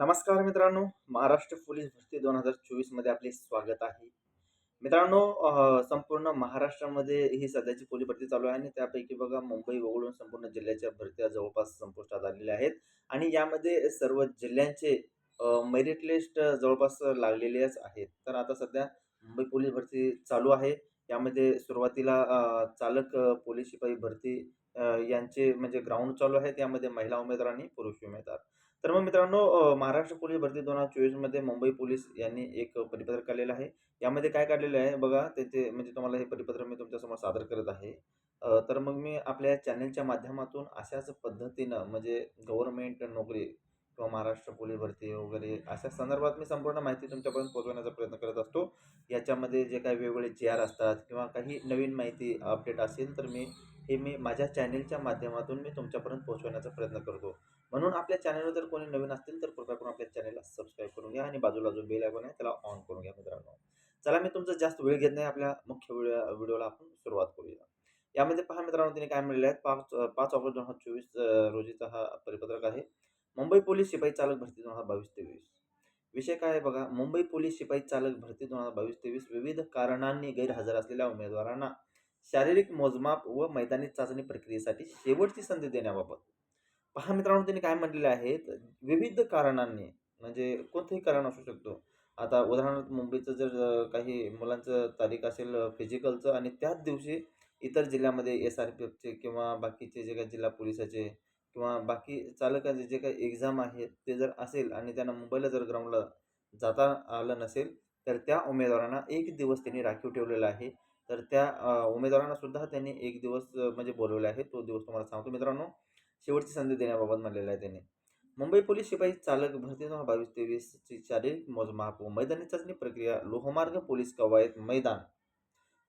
नमस्कार मित्रांनो महाराष्ट्र पोलीस भरती दोन हजार चोवीसमध्ये आपले स्वागत आहे. मित्रांनो संपूर्ण महाराष्ट्रामध्ये ही सध्याची पोलीस भरती चालू आहे आणि त्यापैकी बघा मुंबई वगळून संपूर्ण जिल्ह्याच्या भरत्या जवळपास संपुष्टात आलेल्या आहेत. आणि यामध्ये सर्व जिल्ह्यांचे मेरिट लिस्ट जवळपास लागलेलेच आहेत. तर आता सध्या मुंबई पोलीस भरती चालू आहे. यामध्ये सुरुवातीला चालक पोलीस शिपाई भरती यांचे म्हणजे ग्राउंड चालू आहेत यामध्ये महिला उमेदवार आणि पुरुष उमेदवार. तर मग मित्रांनो महाराष्ट्र पोलीस भरती दोन हजार चोवीसमध्ये मुंबई पोलीस यांनी एक परिपत्रक काढलेलं आहे. यामध्ये काय काढलेलं आहे बघा त्याचे म्हणजे तुम्हाला हे परिपत्रक मी तुमच्यासमोर सादर करत आहे. तर मग मी आपल्या चॅनलच्या माध्यमातून अशाच पद्धतीनं म्हणजे गव्हर्नमेंट नोकरी किंवा महाराष्ट्र पोलीस भरती वगैरे अशा संदर्भात मी संपूर्ण माहिती तुमच्यापर्यंत पोहोचवण्याचा प्रयत्न करत असतो. याच्यामध्ये जे काही वेगवेगळे जे आर असतात किंवा काही नवीन माहिती अपडेट असेल तर मी हे मी माझ्या चॅनलच्या माध्यमातून मी तुमच्यापर्यंत पोहोचवण्याचा प्रयत्न करतो. म्हणून आपल्या चॅनलवर जर कोणी नवीन असतील तर कृपया करून आपल्या चॅनलला सबस्क्राईब करून घ्या आणि बाजूला जो बेल आयकॉन आहे त्याला ऑन करून घ्या मित्रांनो. चला मी तुमचा जास्त वेळ घेत नाही. आपल्या मुख्य व्हिडिओ व्हिडिओला आपण सुरुवात करूया. यामध्ये पहा मित्रांनो तिने काय म्हणलेले आहेत पाच पाच ऑगस्ट दोन हजार चोवीस रोजीचा हा परिपत्रक आहे. मुंबई पोलीस शिपाई चालक भरती दोन हजार बावीस तेवीस. विषय काय आहे बघा? मुंबई पोलीस शिपाई चालक भरती दोन हजार बावीस तेवीस विविध कारणांनी गैरहजर असलेल्या उमेदवारांना शारीरिक मोजमाप व मैदानी चाचणी प्रक्रियेसाठी शेवटची संधी देण्याबाबत. पहा मित्रांनो त्यांनी काय म्हटलेले आहेत? विविध कारणांनी म्हणजे कोणतंही कारण असू शकतो. आता उदाहरणार्थ मुंबईचं जर काही मुलांचं तारीख असेल फिजिकलचं आणि त्याच दिवशी इतर जिल्ह्यामध्ये एस आर पी एफचे किंवा बाकीचे जे काही जिल्हा पोलिसाचे किंवा बाकी चालकांचे जे काही एक्झाम आहेत ते जर असेल आणि त्यांना मुंबईला जर ग्राउंडला जाता आलं नसेल तर त्या उमेदवारांना एक दिवस त्यांनी राखीव ठेवलेला आहे. तर त्या उमेदवारांना सुद्धा त्यांनी एक दिवस म्हणजे बोलवले आहे. तो दिवस तुम्हाला सांगतो. मित्रांनो शेवटची संधी देण्याबाबत म्हणलेला आहे त्यांनी. मुंबई पोलीस शिपाई चालक भरती दोन हजार बावीस तेवीसची शारीरिक मोजमाप व मैदानी चाचणी प्रक्रिया लोहमार्ग पोलीस कवायत मैदान.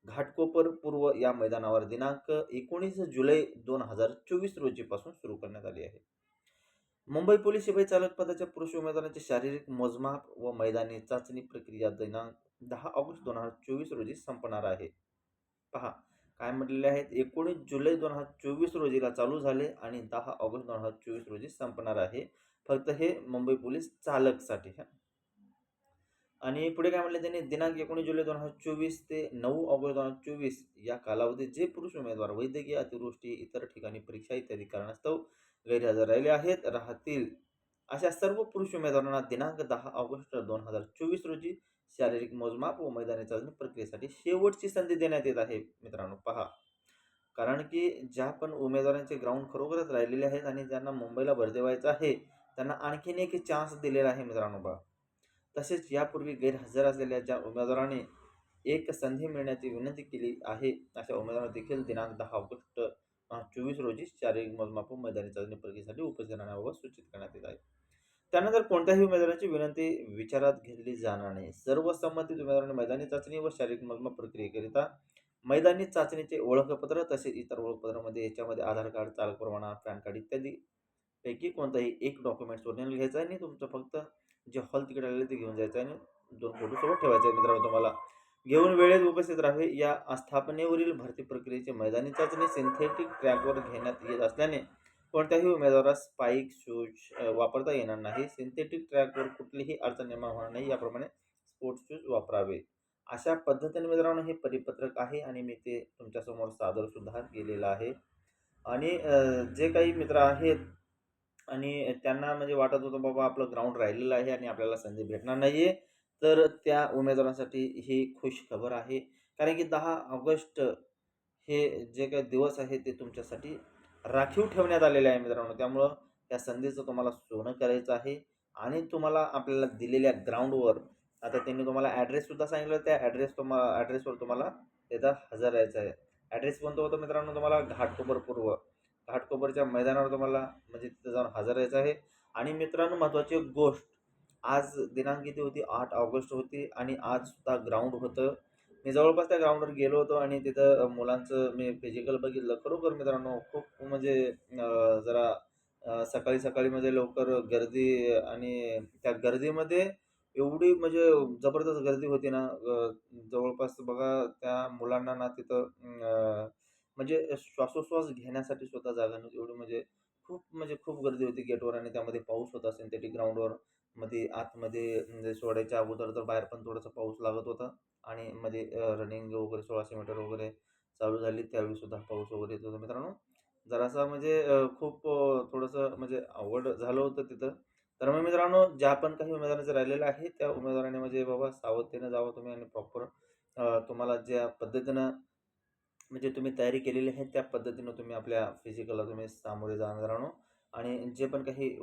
घाटकोपर पूर्व या मैदानावर दिनांक एकोणीस जुलै दोन हजार चोवीस रोजीपासून सुरू करण्यात आली आहे. मुंबई पोलीस शिपाई चालक पदाच्या पुरुष उमेदवारांचे शारीरिक मोजमाप व मैदानी चाचणी प्रक्रिया दिनांक दहा ऑगस्ट दोन हजार चोवीस रोजी संपणार आहे. पहा काय म्हटलेले आहेत? एकोणीस जुलै दोन हजार चोवीस रोजीला चालू झाले आणि दहा ऑगस्ट दोन हजार चोवीस रोजी संपणार आहे. फक्त हे मुंबई पोलीस चालकसाठी हा आणि पुढे काय म्हटले त्यांनी? दिनांक एकोणीस जुलै दोन हजार चोवीस ते नऊ ऑगस्ट दोन हजार चोवीस या कालावधीत जे पुरुष उमेदवार वैद्यकीय अतिवृष्टी इतर ठिकाणी परीक्षा इत्यादी कारणास्तव गैरहजर राहिले आहेत. राहतील अशा सर्व पुरुष उमेदवारांना दिनांक दहा ऑगस्ट दोन हजार चोवीस रोजी शारीरिक मोजमाप व मैदानी चाचणी प्रक्रियेसाठी शेवटची संधी देण्यात येत आहे. मित्रांनो पहा. कारण की ज्या पण उमेदवारांचे ग्राउंड खरोखरच राहिलेले आहेत आणि ज्यांना मुंबईला भर आहे त्यांना आणखीन एक चान्स दिलेला आहे मित्रांनो बा तसेच यापूर्वी गैरहजर असलेल्या ज्या उमेदवारांनी एक संधी मिळण्याची विनंती केली आहे अशा उमेदवारांना देखील दिनांक दहा ऑगस्ट चोवीस रोजी शारीरिक मोजमाप व मैदानी चाचणी प्रक्रियेसाठी उपस्थित राहण्याबाबत सूचित करण्यात येत आहे. त्यानंतर कोणत्याही उमेदवाराची विनंती विचारात घेतली जाणार नाही. सर्व संबंधित उमेदवारांनी मैदानी चाचणी व शारीरिक मोजमाप प्रक्रियेकरिता मैदानी चाचणीचे ओळखपत्र तसेच इतर ओळखपत्रामध्ये याच्यामध्ये आधार कार्ड चालक परवाना पॅन कार्ड इत्यादी पैकी कोणताही एक डॉक्युमेंट्स ओरिजिनल घ्यायचं आहे आणि तुमचं फक्त जे हॉल तिकीट आलेलं ते घेऊन जायचं आहे आणि दोन फोटो सोबत ठेवायचे आहे. मित्रांनो तुम्हाला घेऊन वेळेत उपस्थित राहावे या आस्थापनेवरील भरती प्रक्रियेची मैदानी चाचणी सिंथेटिक ट्रॅकवर घेण्यात येत असल्याने कोणत्याही उमेदवारास स्पाईक शूज वापरता येणार नाही. सिंथेटिक ट्रॅकवर कुठलीही अडचण निर्माण होणार नाही. याप्रमाणे स्पोर्ट्स शूज वापरावे. अशा पद्धतीने मित्रांनो हे परिपत्रक आहे आणि मी ते तुमच्यासमोर सादर सुद्धा केलेलं आहे. आणि जे काही मित्र आहेत आणि त्यांना म्हणजे वाटत होतं बाबा आपलं ग्राउंड राहिलेलं आहे आणि आपल्याला संधी भेटणार नाही आहे तर त्या उमेदवारांसाठी ही खुश खबर आहे. कारण की दहा ऑगस्ट हे जे काही दिवस आहे ते तुमच्यासाठी राखीव ठेवण्यात आलेले आहे मित्रांनो. त्यामुळं त्या संधीचं तुम्हाला सोनं करायचं आहे आणि तुम्हाला आपल्याला दिलेल्या ग्राउंडवर आता त्यांनी तुम्हाला ॲड्रेससुद्धा सांगितलं. त्या ॲड्रेस तुम्हाला ॲड्रेसवर तुम्हाला त्याचा हजर राहायचा आहे. ॲड्रेस कोणतं होतं मित्रांनो? तुम्हाला घाटकोपर पूर्व घाटकोपरच्या मैदानावर तुम्हाला म्हणजे तिथं जाऊन हजर राहायचं आहे. आणि मित्रांनो महत्त्वाची गोष्ट आज दिनांक किती होती? आठ ऑगस्ट होती आणि आजसुद्धा ग्राउंड होतं. मी जवळपास त्या ग्राउंडवर गेलो होतो आणि तिथं मुलांचं मी फिजिकल बघितलं. खरोखर मित्रांनो खूप म्हणजे जरा सकाळी सकाळी म्हणजे लवकर गर्दी आणि त्या गर्दीमध्ये एवढी म्हणजे जबरदस्त गर्दी होती ना जवळपास बघा त्या मुलांना ना तिथं म्हणजे श्वासोश्वास घेण्यासाठी स्वतः जागा नव्हती. एवढी म्हणजे खूप म्हणजे खूप गर्दी होती गेटवर आणि त्यामध्ये पाऊस होता सिंथेटिक ग्राउंडवर मध्ये आतमध्ये म्हणजे सोडायच्या अगोदर तर बाहेर पण थोडासा पाऊस लागत होता. आणि मध्ये रनिंग वगैरे सोळाशे मीटर वगैरे चालू झाली त्यावेळी सुद्धा पाऊस वगैरे येत होता. मित्रांनो जरासा म्हणजे खूप थोडंसं म्हणजे अवघड झालं होतं तिथं. तर मग मित्रांनो ज्या पण काही उमेदवारांचं राहिलेलं आहे त्या उमेदवाराने म्हणजे बाबा सावधतेनं जावं तुम्ही आणि प्रॉपर तुम्हाला ज्या पद्धतीनं म्हणजे तुम्ही तयारी केलेली आहे त्या पद्धतीनं तुम्ही आपल्या फिजिकलला तुम्ही सामोरे जा मित्रांनो. आणि जे पण काही